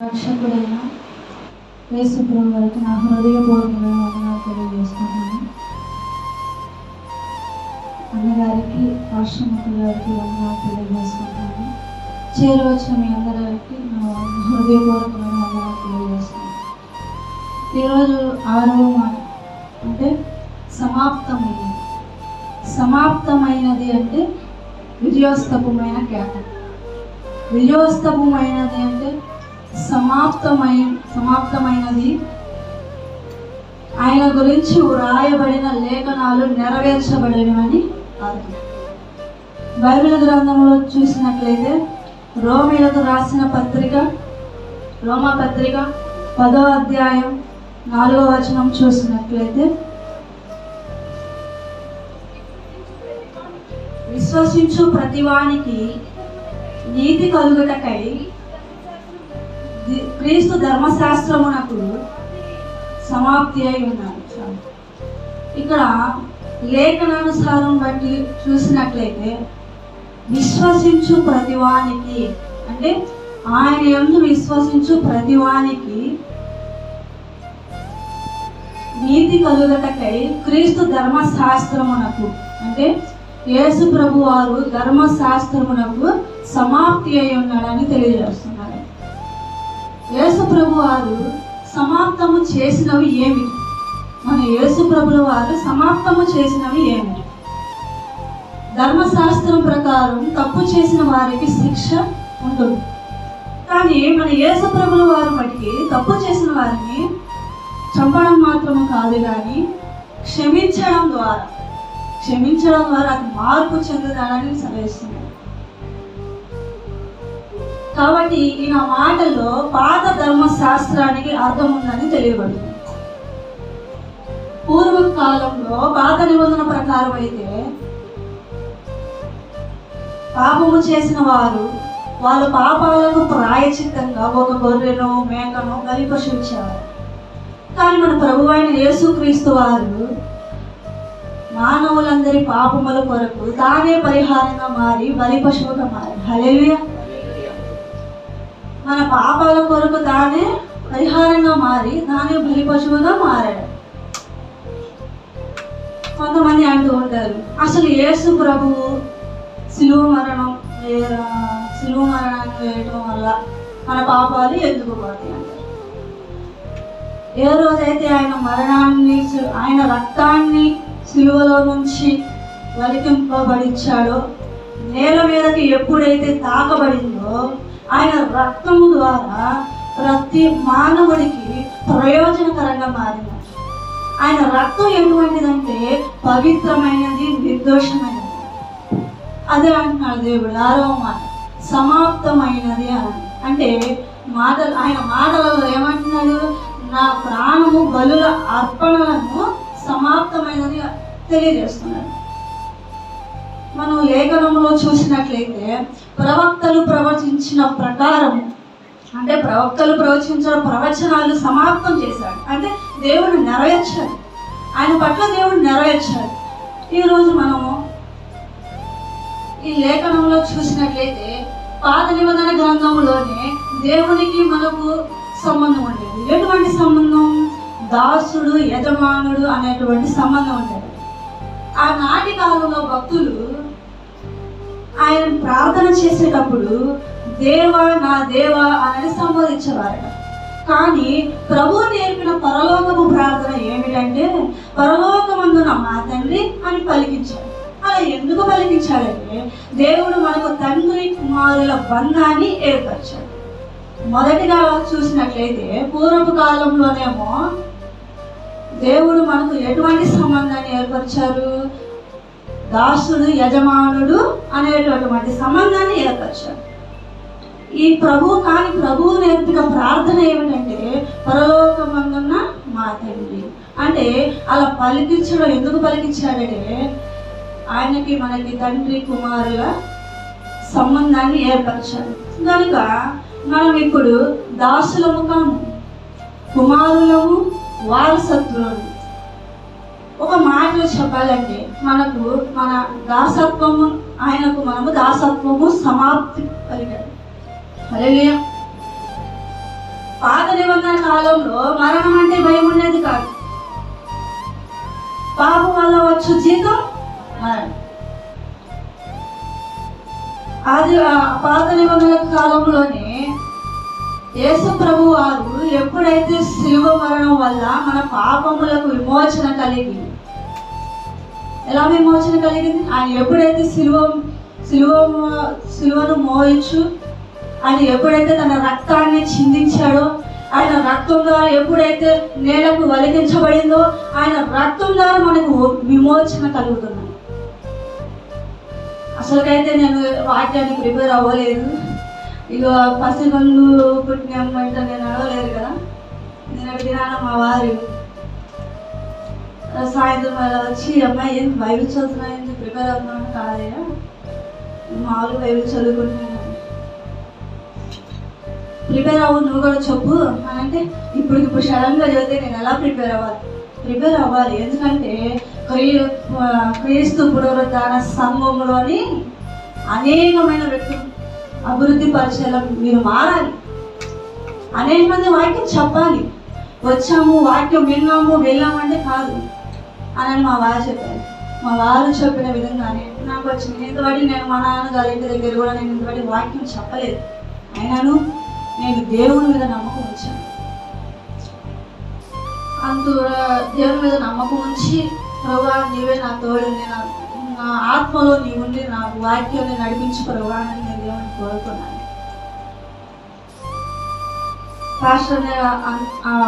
రక్షకుడైన యేసుప్రభు వారికి నా హృదయపూర్వకంగా వందనాలు తెలియజేస్తున్నాను అన్నగారికి రాష్ట్రముఖి గారికి వందనాలు తెలియజేస్తున్నాను చేరవచ్చిన మీ అందరికి నా హృదయపూర్వకమైన వందనాలు తెలియజేస్తున్నాను ఈరోజు ఆరవ అంటే సమాప్తమైనది సమాప్తమైనది అంటే విజయోస్తపమైన కేట విజయోస్తపమైనది అంటే సమాప్తమై సమాప్తమైనది. ఆయన గురించి వ్రాయబడిన లేఖనాలు నెరవేర్చబడినవని అర్థం. బైబిల్ గ్రంథంలో చూసినట్లయితే రోమిలకు రాసిన పత్రిక రోమా పత్రిక పదో అధ్యాయం నాలుగో వచనం చూసినట్లయితే విశ్వసించు ప్రతివానికి నీతి కలుగుటకై క్రీస్తు ధర్మశాస్త్రమునకు సమాప్తి అయి ఉన్నారు ఇక్కడ లేఖనానుసారం బట్టి చూసినట్లయితే విశ్వసించు ప్రతివానికి అంటే ఆయన ఎందు విశ్వసించు ప్రతివానికి నీతి కలుగటకై క్రీస్తు ధర్మశాస్త్రమునకు అంటే యేసు ప్రభు వారు ధర్మశాస్త్రమునకు సమాప్తి అయి ఉన్నాడని తెలియజేస్తుంది యేసుప్రభు వారు సమాప్తము చేసినవి ఏమిటి మన యేసుప్రభుల వారు సమాప్తము చేసినవి ఏమిటి ధర్మశాస్త్రం ప్రకారం తప్పు చేసిన వారికి శిక్ష ఉంటుంది. కానీ మన యేసుప్రభుల వారు మటుకి తప్పు చేసిన వారిని చంపడం మాత్రము కాదు కానీ క్షమించడం ద్వారా క్షమించడం ద్వారా అది మార్పు చెందడానికి సెలవిస్తున్నాడు కాబట్టి ఈయన మాటలో పాత ధర్మశాస్త్రానికి అర్థం ఉందని తెలియబడుతుంది పూర్వకాలంలో పాత నిబంధన ప్రకారం అయితే పాపము చేసిన వారు వాళ్ళ పాపాలకు ప్రాయచిత్తంగా ఒక గొర్రెను మేకను బలి పశువుచ్చేవారు కానీ మన ప్రభు అయిన యేసుక్రీస్తు వారు మానవులందరి పాపముల కొరకు తానే పరిహారంగా మారి బలి పశువుగా మారి హల్లెలూయా. మన పాపాల కొరకు తానే పరిహారంగా మారి తానే బలి పశువుగా మారాడు. కొంతమంది అంటూ ఉంటారు అసలు యేసు ప్రభువు సిలువ మరణం సిలువ మరణాన్ని వేయటం వల్ల మన పాపాలు ఎందుకు పోతాయి అంటారు. ఏ రోజైతే ఆయన మరణాన్ని ఆయన రక్తాన్ని సిలువలో నుంచి వలికింపబడిచ్చాడో నేల మీదకి ఎప్పుడైతే తాకబడిందో ఆయన రక్తము ద్వారా ప్రతి మానవుడికి ప్రయోజనకరంగా మారింది. ఆయన రక్తం ఎటువంటిదంటే పవిత్రమైనది నిర్దోషమైనది. అదే అంటున్నాడు దేవుడు ఆరవ మాట. సమాప్తమైనది అని. అంటే మాటలు ఆయన మాటలలో ఏమంటున్నాడు? నా ప్రాణము బలుల అర్పణలను సమాప్తమైనది తెలియజేస్తున్నాడు. మనం లేఖనంలో చూసినట్లయితే ప్రవక్తలు ప్రవచించిన ప్రకారం అంటే ప్రవక్తలు ప్రవచించిన ప్రవచనాలు సమాప్తం చేశాడు అంటే దేవుడు నెరవేర్చాడు ఆయన పట్ల దేవుడు నెరవేర్చాడు ఈరోజు మనము ఈ లేఖనంలో చూసినట్లయితే పాత నిబంధన గ్రంథంలోనే దేవునికి మనకు సంబంధం ఉండేది. ఎటువంటి సంబంధం? దాసుడు యజమానుడు అనేటువంటి సంబంధం ఉండేది. ఆనాటి కాలంలో భక్తులు ఆయన ప్రార్థన చేసేటప్పుడు దేవా నా దేవా అని సంబోధించేవారట. కానీ ప్రభు నేర్పిన పరలోకపు ప్రార్థన ఏమిటంటే పరలోకమందున మా తండ్రి అని పలికించాడు. అలా ఎందుకు పలికించాడంటే దేవుడు మనకు తండ్రి కుమారుల బంధాన్ని ఏర్పరిచాడు. మొదటిగా చూసినట్లయితే పూర్వపు కాలంలోనేమో దేవుడు మనకు ఎటువంటి సంబంధాన్ని ఏర్పరిచారు? దాసుడు యజమానుడు అనేటటువంటి సంబంధాన్ని ఏర్పరిచాడు. ఈ ప్రభు కాని ప్రభువు నేర్పిన ప్రార్థన ఏమిటంటే పరలోకమందున్న మా తండ్రి. అంటే అలా పలికించడం ఎందుకు పలికించాడంటే ఆయనకి మనకి తండ్రి కుమారుల సంబంధాన్ని ఏర్పరిచాడు. కనుక మనం ఇప్పుడు దాసులము కాము కుమారులము వారసత్వము. ఒక మాట చెప్పాలంటే మనకు మన దాసత్వము ఆయనకు మనము దాసత్వము సమాప్తి కలిగాడు అలాగే పాత నిబంధన కాలంలో మరణం అంటే భయం ఉండేది కాదు. పాపం వల్ల వచ్చు జీతం మరణం. అది పాత నిబంధన కాలంలోనే యేసు ప్రభు వారు ఎప్పుడైతే శిలువ మరణం వల్ల మన పాపములకు విమోచన కలిగి ఎలా విమోచన కలిగింది? ఆయన ఎప్పుడైతే శిలువ శిలువ శిలువను మోయించు ఆయన ఎప్పుడైతే తన రక్తాన్ని చిందించాడో ఆయన రక్తం ద్వారా ఎప్పుడైతే నేలకు వలికించబడిందో ఆయన రక్తం ద్వారా మనకు విమోచన కలుగుతున్నాను అసలుకైతే నేను వాక్యాన్ని ప్రిపేర్ అవ్వలేదు. ఇక పసిగండు పుట్టిన వెంట నేను అడవలేదు కదా? నేను దినాన మా వారి సాయంత్రం వేళ వచ్చి అమ్మాయి ఏం బైబిల్ చదువుతున్నా ఏంటి ప్రిపేర్ అవుతున్నాను కాదయ్యా. మామూలు బైబిల్ చదువుకుంటున్నాను ప్రిపేర్ అవ్వు నువ్వు కూడా చెప్పు అని అంటే ఇప్పుడు ఇప్పుడు సడన్గా చదివితే నేను ఎలా ప్రిపేర్ అవ్వాలి? ప్రిపేర్ అవ్వాలి. ఎందుకంటే క్రీస్తు పునరుద్ధాన సంఘంలోని అనేకమైన వ్యక్తులు అభివృద్ధి పరిచయం మీరు మారాలి. అనేక మంది వాక్యం చెప్పాలి. వచ్చాము వాక్యం విన్నాము వెళ్ళామంటే కాదు. అని మా వారు చెప్పారు. మా వారు చెప్పిన విధంగానే నాకు వచ్చింది. ఇంతబడి నేను మా నాన్నగారి ఇంటి దగ్గర కూడా నేను ఇంతబడి వాక్యం చెప్పలేదు. అయినాను నేను దేవుని మీద నమ్మకం ఉంచాను. అంత దేవుని మీద నమ్మకం ఉంచి ప్రభా నీవే నా తోడు నేను నా ఆత్మలో నీ ఉండి నా వాక్యాన్ని నడిపించు ప్రభా అని నేను దేవుని కోరుకున్నాను. పాస్టర్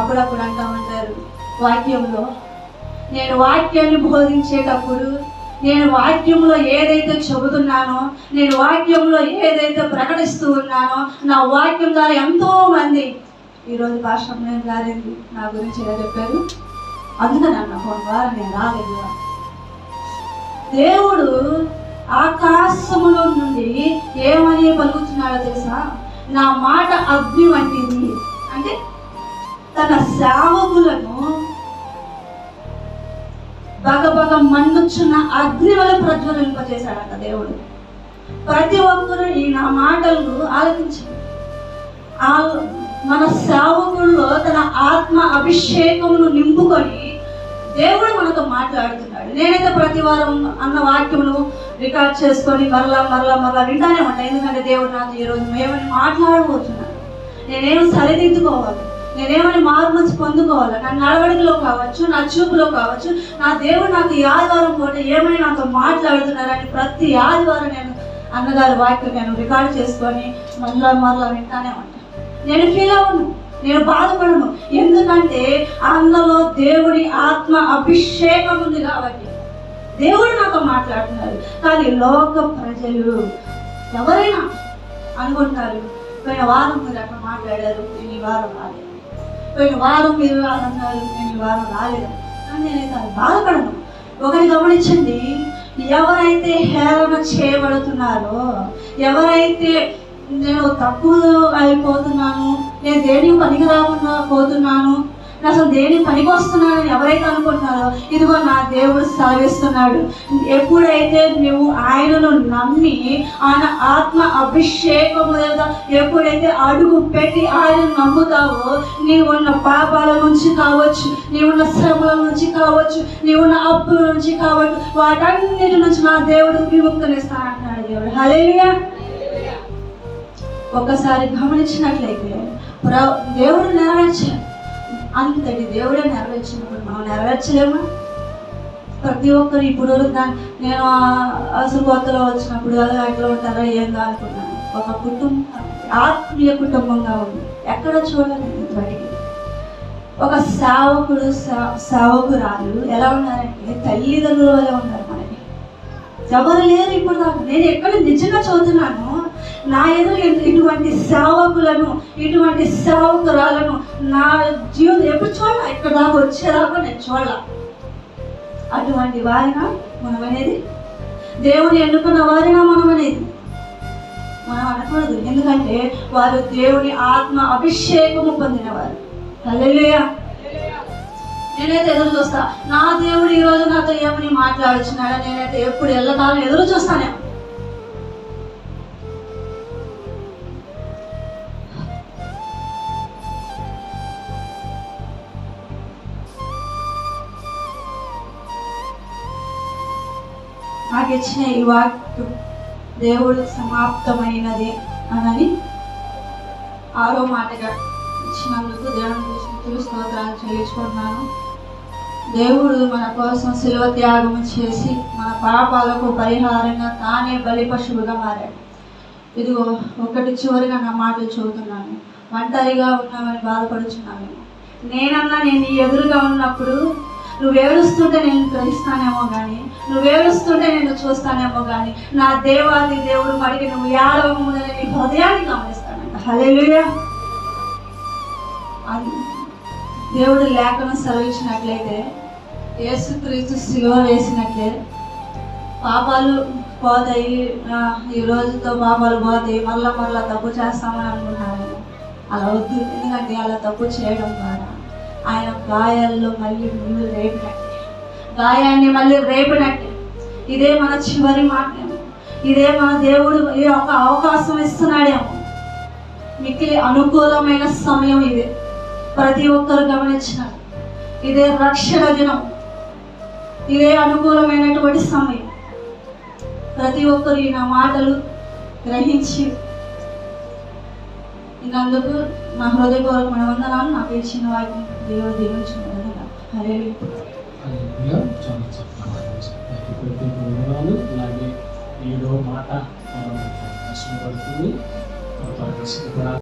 అప్పుడప్పుడు అంటామంటారు వాక్యంలో నేను వాక్యాన్ని బోధించేటప్పుడు నేను వాక్యంలో ఏదైతే చెబుతున్నానో నేను వాక్యంలో ఏదైతే ప్రకటిస్తూ ఉన్నానో నా వాక్యం ద్వారా ఎంతో మంది ఈరోజు పాస్టర్ నేను నా గురించి ఎలా చెప్పారు? అందుకని అన్న ఫోన్ ద్వారా నేను రాలేదు. దేవుడు ఆకాశములో నుండి ఏమని పలుకుతున్నాడో తెలుసా? నా మాట అగ్ని వంటిది. అంటే తన సేవకులను మన్నుచున్న అగ్ని వల్ల ప్రజ్వలింపజేశాడట దేవుడు. ప్రతి ఒక్కరు ఈ నా మాటలను ఆలకించారు ఆ మన సేవకుల్లో తన ఆత్మ అభిషేకమును నింపుకొని దేవుడు మనతో మాట్లాడుతున్నాడు. నేనైతే ప్రతి వారం అన్న వాక్యమును రికార్డ్ చేసుకొని మరలా మరలా మరలా వింటానే ఉంటాను ఎందుకంటే దేవుడు నాతో ఈరోజు ఏమని మాట్లాడబోతున్నాను నేనేం సరిదిద్దుకోవాలి. నేనేమని మారు మనసు పొందుకోవాలి? నా నడవడికలో కావచ్చు నా చూపులో కావచ్చు నా దేవుడు నాకు ఈ ఆదివారం పూట ఏమని నాతో మాట్లాడుతున్నారని ప్రతి ఆదివారం నేను అన్నగారి వాక్యం నేను రికార్డ్ చేసుకొని మళ్ళా మరలా వింటానే ఉంటాను నేను ఫీల్ అవ్వను నేను బాధపడను. ఎందుకంటే అందులో దేవుడి ఆత్మ అభిషేకం ఉంది కాబట్టి దేవుడు నాతో మాట్లాడుతున్నారు. కానీ లోక ప్రజలు ఎవరైనా అనుకుంటారు పోయిన వారం మీరు అట్లా మాట్లాడారు నేను ఈ వారం రాలేదు. పోయిన వారం మీరు అలా అన్నారు నేను వారం రాలేదు. అని నేనైతే బాధపడను. ఒకటి గమనించండి ఎవరైతే హేళన చేయబడుతున్నారో ఎవరైతే నేను తప్పు అయిపోతున్నాను నేను దేనికి పనికి రాకుండా పోతున్నాను అసలు దేని పనికి వస్తున్నాడని ఎవరైతే అనుకుంటున్నారో ఇదిగో నా దేవుడు సాగిస్తున్నాడు. ఎప్పుడైతే నువ్వు ఆయనను నమ్మి ఆయన ఆత్మ అభిషేకము లేదా ఎప్పుడైతే అడుగు పెట్టి ఆయన నమ్ముతావో నీవున్న పాపాల నుంచి కావచ్చు నీవున్న శ్రమల నుంచి కావచ్చు నీవున్న అప్పుల నుంచి కావచ్చు వాటన్నిటి నుంచి నా దేవుడు విముక్తనిస్తానంటున్నాడు దేవుడు. హలేలుయా ఒక్కసారి గమనించినట్లయితే ప్ర దేవుడు నెరవేర్చాడు అంతటి దేవుడే నెరవేర్చినప్పుడు మనం నెరవేర్చలేము. ప్రతి ఒక్కరు ఇప్పుడు దాన్ని నేను అసలు కొత్తలో వచ్చినప్పుడు అలా ఎట్లా ఉంటారో ఏందో అనుకున్నాను ఒక కుటుంబం ఆత్మీయ కుటుంబంగా ఉంది. ఎక్కడ చూడలేదు బయటికి. ఒక సేవకుడు సేవకురాలు ఎలా ఉన్నారంటే తల్లిదండ్రుల వల్ల ఉన్నారు మనకి. ఎవరు లేరు ఇప్పుడు దాకా. నేను ఎక్కడ నిజంగా చదువుతున్నాను నా ఎదురు ఇటువంటి సేవకులను ఇటువంటి సేవకురాలను నా జీవితం ఎప్పుడు చూడాల? ఇక్కడ దాకా వచ్చేదాకా నేను చూడాల. అటువంటి వారిన మనం అనేది దేవుని ఎన్నుకున్న వారిన మనం అనేది మనం అనకూడదు. ఎందుకంటే వారు దేవుని ఆత్మ అభిషేకము పొందినవారు. అల్లెలుయా నేనైతే ఎదురు చూస్తా. నా దేవుడు ఈ రోజు నాతో ఏమని మాట్లాడుచున్నాడా నేనైతే ఎప్పుడు ఎల్లకాలం ఎదురు చూస్తానేమో. నాకు ఇచ్చిన ఈ వాక్యం దేవుడు సమాప్తమైనది అనని ఆరో మాటగా ఇచ్చినందుకు దేవుని స్థుతులు స్తోత్రాలు చెల్లించుకుంటున్నాను. దేవుడు మన కోసం శిలువ త్యాగం చేసి మన పాపాలకు పరిహారంగా తానే బలి పశువుగా మారాడు. ఇదిగో ఒకటి చివరిగా నా మాటలు చదువుతున్నాను ఒంటరిగా ఉన్నామని బాధపడుచున్నాను. నేనన్నా నేను ఎదురుగా ఉన్నప్పుడు నువ్వు ఏడుస్తుంటే నేను గ్రహిస్తానేమో కానీ నువ్వు ఏడుస్తుంటే నేను చూస్తానేమో కానీ నా దేవాది దేవుడు మడికి నువ్వు ఏడవ ముందని నీ హృదయాన్ని గమనిస్తానంట. హల్లెలూయా. అది దేవుడు లేఖను సెలవిచ్చినట్లయితే యేసుక్రీస్తు సిలువ వేసినట్లే పాపాలు పోతాయి ఈ రోజుతో పాపాలు పోతాయి మళ్ళా మళ్ళా తప్పు చేస్తామని అనుకుంటున్నాను అలా వద్దు ఎందుకంటే అలా తప్పు చేయడం ద్వారా ఆయన గాయాల్లో మళ్ళీ ముందు రేపినట్టే. గాయాన్ని మళ్ళీ రేపినట్టే. ఇదే మన చివరి మాట ఇదే మన దేవుడు ఒక అవకాశం ఇస్తున్నాడేమో. మిక్కిలి అనుకూలమైన సమయం ఇదే. ప్రతి ఒక్కరు గమనించినారు. ఇదే రక్షణ దినం. ఇదే అనుకూలమైనటువంటి సమయం. ప్రతి ఒక్కరు ఈ నా మాటలు గ్రహించి ఇన్నందుకు నా హృదయపూర్వకమైన వందనాలు నాకు చిన్న వాటిని దేవుడు దీవించుకున్నాను హరే అలాగే ఏడో మాట